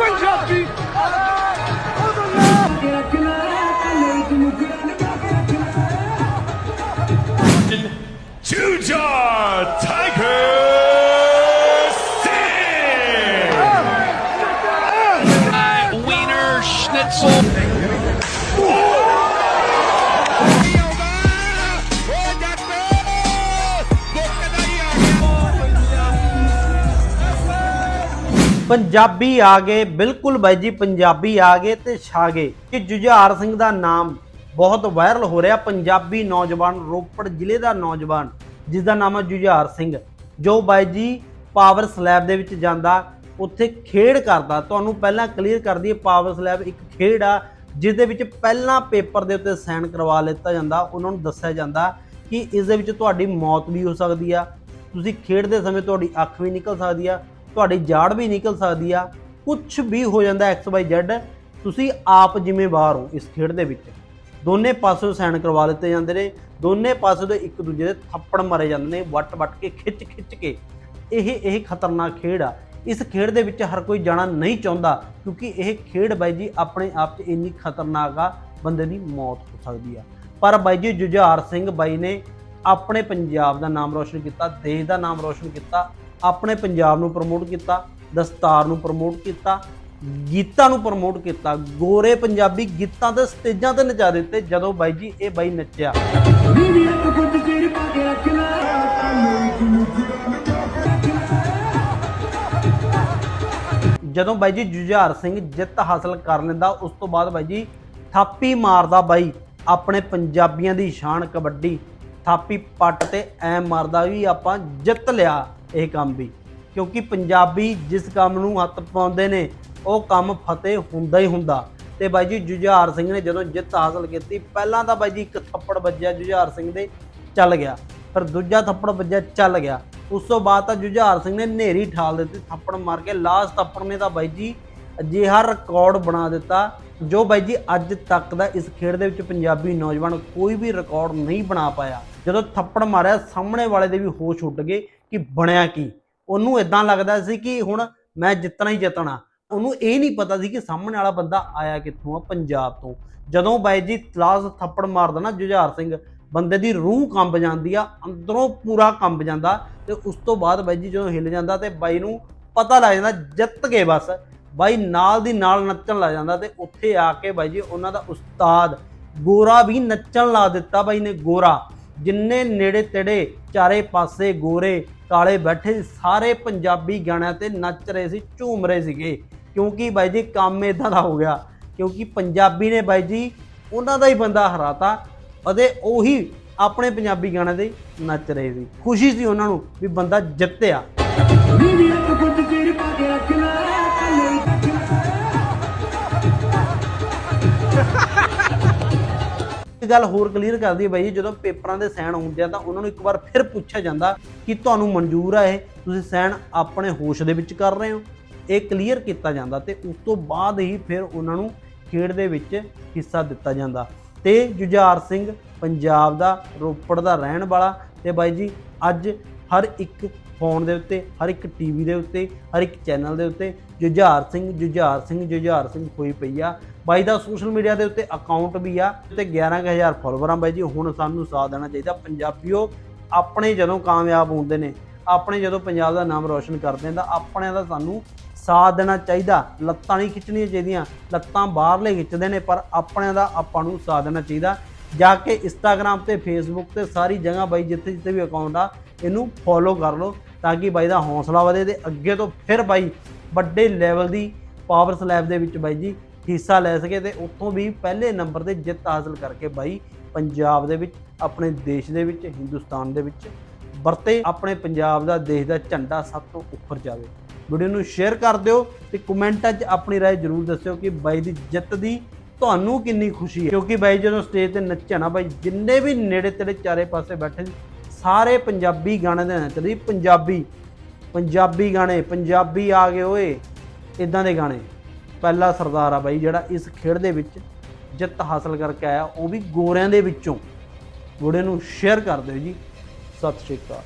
Punjabi Jujar Tiger Punjabi ਆ ਗਏ, ਬਿਲਕੁਲ ਬਾਈ ਜੀ ਪੰਜਾਬੀ ਆ ਗਏ ਤੇ ਛਾ ਗਏ ਕਿ ਜੁਝਾਰ ਸਿੰਘ ਦਾ ਨਾਮ ਬਹੁਤ ਵਾਇਰਲ ਹੋ ਰਿਹਾ, ਪੰਜਾਬੀ ਨੌਜਵਾਨ, ਰੋਪੜ ਜ਼ਿਲ੍ਹੇ ਦਾ ਨੌਜਵਾਨ ਜਿਸ ਦਾ ਨਾਮ ਹੈ ਜੁਝਾਰ ਸਿੰਘ। ਜੋ ਬਾਈ ਜੀ ਪਾਵਰ ਸਲੈਬ ਦੇ ਵਿੱਚ ਜਾਂਦਾ, ਉੱਥੇ ਖੇਡ ਕਰਦਾ। ਤੁਹਾਨੂੰ ਪਹਿਲਾਂ ਕਲੀਅਰ ਕਰ ਦਈਏ ਪਾਵਰ ਸਲੈਬ ਇੱਕ ਖੇਡ ਆ ਜਿਸ ਦੇ ਵਿੱਚ ਪਹਿਲਾਂ ਪੇਪਰ ਦੇ ਉੱਤੇ ਸਾਈਨ ਕਰਵਾ ਲਿੱਤਾ ਜਾਂਦਾ। ਉਹਨਾਂ ਨੂੰ ਦੱਸਿਆ ਜਾਂਦਾ ਕਿ ਇਸ ਦੇ ਵਿੱਚ ਤੁਹਾਡੀ ਮੌਤ ਵੀ ਹੋ ਸਕਦੀ ਆ। ਤੁਸੀਂ ਖੇਡਦੇ ਸਮੇਂ ਤੁਹਾਡੀ ਅੱਖ ਵੀ ਨਿਕਲ ਸਕਦੀ ਆ। ਤੁਹਾਡੀ ਜਾੜ ਵੀ ਨਿਕਲ ਸਕਦੀ ਆ ਕੁਝ ਵੀ ਹੋ ਜਾਂਦਾ ਐਕਸ ਵਾਈ ਜ਼ੈਡ ਤੁਸੀਂ ਆਪ ਜ਼ਿੰਮੇਵਾਰ ਹੋ ਇਸ ਖੇਡ ਦੇ ਵਿੱਚ। ਦੋਨੇ ਪਾਸੋਂ ਸਾਈਨ ਕਰਵਾ ਦਿੱਤੇ ਜਾਂਦੇ ਨੇ, ਦੋਨੇ ਪਾਸੇ ਤੋਂ ਇੱਕ ਦੂਜੇ ਦੇ ਥੱਪੜ ਮਾਰੇ ਜਾਂਦੇ ਨੇ, ਵੱਟ ਵੱਟ ਕੇ, ਖਿੱਚ ਖਿੱਚ ਕੇ। ਇਹ ਇਹ ਖਤਰਨਾਕ ਖੇਡ ਆ। ਇਸ ਖੇਡ ਦੇ ਵਿੱਚ ਹਰ ਕੋਈ ਜਾਣਾ ਨਹੀਂ ਚਾਹੁੰਦਾ, ਕਿਉਂਕਿ ਇਹ ਖੇਡ ਬਾਈ ਜੀ ਆਪਣੇ ਆਪ 'ਚ ਇੰਨੀ ਖਤਰਨਾਕ ਆ, ਬੰਦੇ ਦੀ ਮੌਤ ਹੋ ਸਕਦੀ ਆ। ਪਰ ਬਾਈ ਜੀ ਜੁਝਾਰ ਸਿੰਘ ਬਾਈ ਨੇ ਆਪਣੇ ਪੰਜਾਬ ਦਾ ਨਾਮ ਰੋਸ਼ਨ ਕੀਤਾ, ਦੇਸ਼ ਦਾ ਨਾਮ ਰੋਸ਼ਨ ਕੀਤਾ ਆਪਣੇ ਪੰਜਾਬ ਨੂੰ ਪ੍ਰਮੋਟ ਕੀਤਾ, ਦਸਤਾਰ ਨੂੰ ਪ੍ਰਮੋਟ ਕੀਤਾ, ਗੀਤਾਂ ਨੂੰ ਪ੍ਰਮੋਟ ਕੀਤਾ, ਗੋਰੇ ਪੰਜਾਬੀ ਗੀਤਾਂ ਦੇ ਸਟੇਜਾਂ ਤੇ ਨਚਾ ਦਿੱਤੇ, ਜਦੋਂ ਬਾਈ ਜੀ ਇਹ ਬਾਈ ਨੱਚਿਆ। ਜਦੋਂ ਬਾਈ ਜੀ ਜੁਝਾਰ ਸਿੰਘ ਜਿੱਤ ਹਾਸਲ ਕਰ ਲੈਂਦਾ, ਉਸ ਤੋਂ ਬਾਅਦ ਬਾਈ ਜੀ ਥਾਪੀ ਮਾਰਦਾ ਬਾਈ, ਆਪਣੇ ਪੰਜਾਬੀਆਂ ਦੀ ਸ਼ਾਨ ਕਬੱਡੀ, ਥਾਪੀ ਪੱਟ ਤੇ ਐ ਮਾਰਦਾ ਵੀ ਆਪਾਂ ਜਿੱਤ ਲਿਆ। ਇਹ ਕੰਮ ਵੀ। ਕਿਉਂਕਿ ਪੰਜਾਬੀ ਜਿਸ ਕੰਮ ਨੂੰ ਹੱਥ ਪਾਉਂਦੇ ਨੇ, ਉਹ ਕੰਮ ਫਤਿਹ ਹੁੰਦਾ ਹੀ ਹੁੰਦਾ। ਤੇ ਬਾਈ ਜੀ, ਜੁਝਾਰ ਸਿੰਘ ਨੇ ਜਦੋਂ ਜਿੱਤ ਹਾਸਲ ਕੀਤੀ, ਪਹਿਲਾਂ ਤਾਂ ਬਾਈ ਜੀ ਇੱਕ ਥੱਪੜ ਵੱਜਿਆ ਜੁਝਾਰ ਸਿੰਘ ਦੇ, ਚੱਲ ਗਿਆ। ਫਿਰ ਦੂਜਾ ਥੱਪੜ ਵੱਜਿਆ, ਚੱਲ ਗਿਆ। ਉਸ ਤੋਂ ਬਾਅਦ ਤਾਂ ਜੁਝਾਰ ਸਿੰਘ ਨੇ ਨੇਰੀ ਠਾਲ ਦਿੱਤੀ, ਥੱਪੜ ਮਾਰ ਕੇ ਲਾਸਟ ਥੱਪੜ ਨੇ ਤਾਂ ਬਾਈ ਜੀ ਅਜਿਹਾ ਰਿਕਾਰਡ ਬਣਾ ਦਿੱਤਾ, ਜੋ ਬਾਈ ਜੀ ਅੱਜ ਤੱਕ ਦਾ ਇਸ ਖੇਡ ਦੇ ਵਿੱਚ ਪੰਜਾਬੀ ਨੌਜਵਾਨ ਕੋਈ ਵੀ ਰਿਕਾਰਡ ਨਹੀਂ ਬਣਾ ਪਾਇਆ। ਜਦੋਂ ਥੱਪੜ ਮਾਰਿਆ, ਸਾਹਮਣੇ ਵਾਲੇ ਦੇ ਵੀ ਹੋਸ਼ ਉੱਡ ਗਏ। ਕਿ ਬਣਿਆ ਕੀ? ਉਹਨੂੰ ਇਦਾਂ ਲੱਗਦਾ ਸੀ ਕਿ ਹੁਣ ਮੈਂ ਜਿੱਤਣਾ ਹੀ ਜਿੱਤਣਾ। ਉਹਨੂੰ ਇਹ ਨਹੀਂ ਪਤਾ ਸੀ ਕਿ ਸਾਹਮਣੇ ਵਾਲਾ ਬੰਦਾ ਆਇਆ ਕਿੱਥੋਂ ਆ, ਪੰਜਾਬ ਤੋਂ। ਜਦੋਂ ਬਾਈ ਜੀ ਲਾਸਟ ਥੱਪੜ ਮਾਰਦਾ ਨਾ ਜੁਝਾਰ ਸਿੰਘ, ਬੰਦੇ ਦੀ ਰੂਹ ਕੰਬ ਜਾਂਦੀ ਆ, ਅੰਦਰੋਂ ਪੂਰਾ ਕੰਬ ਜਾਂਦਾ ਤੇ ਉਸ ਤੋਂ ਬਾਅਦ ਬਾਈ ਜੀ ਜਦੋਂ ਹਿੱਲ ਜਾਂਦਾ ਤੇ ਬਾਈ ਨੂੰ ਪਤਾ ਲੱਗ ਜਾਂਦਾ ਜਿੱਤ ਗਏ ਬਸ। ਬਾਈ ਨਾਲ ਦੀ ਨਾਲ ਨੱਚਣ ਲੱਗ ਜਾਂਦਾ ਤੇ ਉੱਥੇ ਆ ਕੇ ਬਾਈ ਜੀ ਉਹਨਾਂ ਦਾ ਉਸਤਾਦ ਗੋਰਾ ਵੀ ਨੱਚਣ ਲਾ ਦਿੱਤਾ ਬਾਈ ਨੇ, ਗੋਰਾ। ਜਿੰਨੇ ਨੇੜੇ ਤੇੜੇ ਚਾਰੇ ਪਾਸੇ ਗੋਰੇ ਕਾਲੇ ਬੈਠੇ ਸੀ, ਸਾਰੇ ਪੰਜਾਬੀ ਗਾਣਿਆਂ ਤੇ ਨੱਚ ਰਹੇ ਸੀ ਝੂਮ ਰਹੇ ਸੀਗੇ। ਕਿਉਂਕਿ ਬਾਈ ਜੀ ਕੰਮ ਇਦਾਂ ਦਾ ਹੋ ਗਿਆ ਕਿਉਂਕਿ ਪੰਜਾਬੀ ਨੇ ਬਾਈ ਜੀ ਉਹਨਾਂ ਦਾ ਹੀ ਬੰਦਾ ਹਰਾਤਾ ਅਤੇ ਉਹੀ ਆਪਣੇ ਪੰਜਾਬੀ ਗਾਣਿਆਂ ਤੇ ਨੱਚ ਰਹੇ ਸੀ। ਖੁਸ਼ੀ ਸੀ ਉਹਨਾਂ ਨੂੰ ਵੀ ਬੰਦਾ ਜਿੱਤਿਆ। ਗੱਲ ਹੋਰ ਕਲੀਅਰ ਕਰਦੀ ਹੈ ਬਾਈ ਜੀ, ਜਦੋਂ ਪੇਪਰਾਂ ਦੇ ਸਾਈਨ ਹੁੰਦੇ ਆ ਤਾਂ ਉਹਨਾਂ ਨੂੰ ਇੱਕ ਵਾਰ ਫਿਰ ਪੁੱਛਿਆ ਜਾਂਦਾ ਕਿ ਤੁਹਾਨੂੰ ਮਨਜ਼ੂਰ ਆ ਇਹ ਤੁਸੀਂ ਸਾਈਨ ਆਪਣੇ ਹੋਸ਼ ਦੇ ਵਿੱਚ ਕਰ ਰਹੇ ਹੋ। ਇਹ ਕਲੀਅਰ ਕੀਤਾ ਜਾਂਦਾ ਤੇ ਉਸ ਤੋਂ ਬਾਅਦ ਹੀ ਫਿਰ ਉਹਨਾਂ ਨੂੰ ਖੇਡ ਦੇ ਵਿੱਚ ਹਿੱਸਾ ਦਿੱਤਾ ਜਾਂਦਾ। ਤੇ ਜੁਝਾਰ ਸਿੰਘ ਪੰਜਾਬ ਦਾ ਰੋਪੜ ਦਾ ਰਹਿਣ ਵਾਲਾ ਤੇ ਬਾਈ ਜੀ ਅੱਜ ਹਰ ਇੱਕ ਫੋਨ ਦੇ ਉੱਤੇ, ਹਰ ਇੱਕ ਟੀਵੀ ਦੇ ਉੱਤੇ, ਹਰ ਇੱਕ ਚੈਨਲ ਦੇ ਉੱਤੇ, ਜੁਝਾਰ ਸਿੰਘ ਜੁਝਾਰ ਸਿੰਘ ਜੁਝਾਰ ਸਿੰਘ ਹੋਈ ਪਈ ਆ। ਬਾਈ ਦਾ ਸੋਸ਼ਲ ਮੀਡੀਆ ਦੇ ਉੱਤੇ ਅਕਾਊਂਟ ਵੀ ਆ ਤੇ 11000 ਫਾਲੋਵਰਾਂ ਬਾਈ ਜੀ। ਹੁਣ ਸਾਨੂੰ ਸਾਥ ਦੇਣਾ ਚਾਹੀਦਾ। ਪੰਜਾਬੀਓ, ਆਪਣੇ ਜਦੋਂ ਕਾਮਯਾਬ ਹੁੰਦੇ ਨੇ, ਆਪਣੇ ਜਦੋਂ ਪੰਜਾਬ ਦਾ ਨਾਮ ਰੋਸ਼ਨ ਕਰਦੇ ਨੇ, ਤਾਂ ਆਪਣਿਆਂ ਦਾ ਸਾਨੂੰ ਸਾਥ ਦੇਣਾ ਚਾਹੀਦਾ। ਲੱਤਾਂ ਨਹੀਂ ਖਿੱਚਣੀਆਂ ਚਾਹੀਦੀਆਂ। ਲੱਤਾਂ ਬਾਹਰਲੇ ਖਿੱਚਦੇ ਨੇ, ਪਰ ਆਪਣਿਆਂ ਦਾ ਆਪਾਂ ਨੂੰ ਸਾਥ ਦੇਣਾ ਚਾਹੀਦਾ। ਜਾ ਕੇ ਇੰਸਟਾਗ੍ਰam ਤੇ ਫੇਸਬੁੱਕ ਤੇ ਸਾਰੀ ਜਗ੍ਹਾ ਬਾਈ ਜਿੱਥੇ ਜਿੱਥੇ ਵੀ ਅਕਾਊਂਟ ਆ ਇਹਨੂੰ ਫੋਲੋ ਕਰ ਲਓ ਤਾਂ ਕਿ ਬਾਈ ਦਾ ਹੌਸਲਾ ਵਧੇ ਤੇ ਅੱਗੇ ਤੋਂ ਫਿਰ ਬਾਈ ਵੱਡੇ ਲੈਵਲ ਦੀ ਪਾਵਰ ਸਲੈਬ ਦੇ ਵਿੱਚ ਬਾਈ ਜੀ ਹਿੱਸਾ ਲੈ ਸਕੇ ਤੇ ਉੱਥੋਂ ਵੀ ਪਹਿਲੇ ਨੰਬਰ ਤੇ ਜਿੱਤ ਹਾਸਲ ਕਰਕੇ ਬਾਈ ਪੰਜਾਬ ਦੇ ਵਿੱਚ ਆਪਣੇ ਦੇਸ਼ ਦੇ ਵਿੱਚ ਹਿੰਦੁਸਤਾਨ ਦੇ ਵਿੱਚ ਵਰਤੇ ਆਪਣੇ ਪੰਜਾਬ ਦਾ ਦੇਸ਼ ਦਾ ਝੰਡਾ ਸਭ ਤੋਂ ਉੱਪਰ ਜਾਵੇ ਵੀਡੀਓ ਨੂੰ ਸ਼ੇਅਰ ਕਰ ਦਿਓ ਤੇ ਕਮੈਂਟਾਂ 'ਚ ਆਪਣੀ رائے ਜ਼ਰੂਰ ਦੱਸਿਓ ਕਿ ਬਾਈ ਦੀ ਜਿੱਤ ਦੀ ਤੁਹਾਨੂੰ ਕਿੰਨੀ ਖੁਸ਼ੀ ਹੈ? ਕਿਉਂਕਿ ਬਾਈ ਜਦੋਂ ਸਟੇਜ ਤੇ ਨੱਚਿਆ ਨਾ ਬਾਈ, ਜਿੰਨੇ ਵੀ ਨੇੜੇ ਤੇੜੇ ਚਾਰੇ ਪਾਸੇ ਬੈਠੇ ਸੀ, ਸਾਰੇ ਪੰਜਾਬੀ ਗਾਣੇ ਦੇ ਨੱਚਦੇ ਪੰਜਾਬੀ ਪੰਜਾਬੀ ਗਾਣੇ, ਪੰਜਾਬੀ ਆ ਗਏ ਓਏ ਇਦਾਂ ਦੇ ਗਾਣੇ। ਪਹਿਲਾ ਸਰਦਾਰ ਆ ਬਾਈ ਜਿਹੜਾ ਇਸ ਖੇਡ ਦੇ ਵਿੱਚ ਜਿੱਤ ਹਾਸਲ ਕਰਕੇ ਆਇਆ, ਉਹ ਵੀ ਗੋਰਿਆਂ ਦੇ ਵਿੱਚੋਂ। ਵੀਡੀਓ ਨੂੰ ਸ਼ੇਅਰ ਕਰ ਦਿਓ ਜੀ। ਸਤਿ ਸ਼੍ਰੀ ਅਕਾਲ।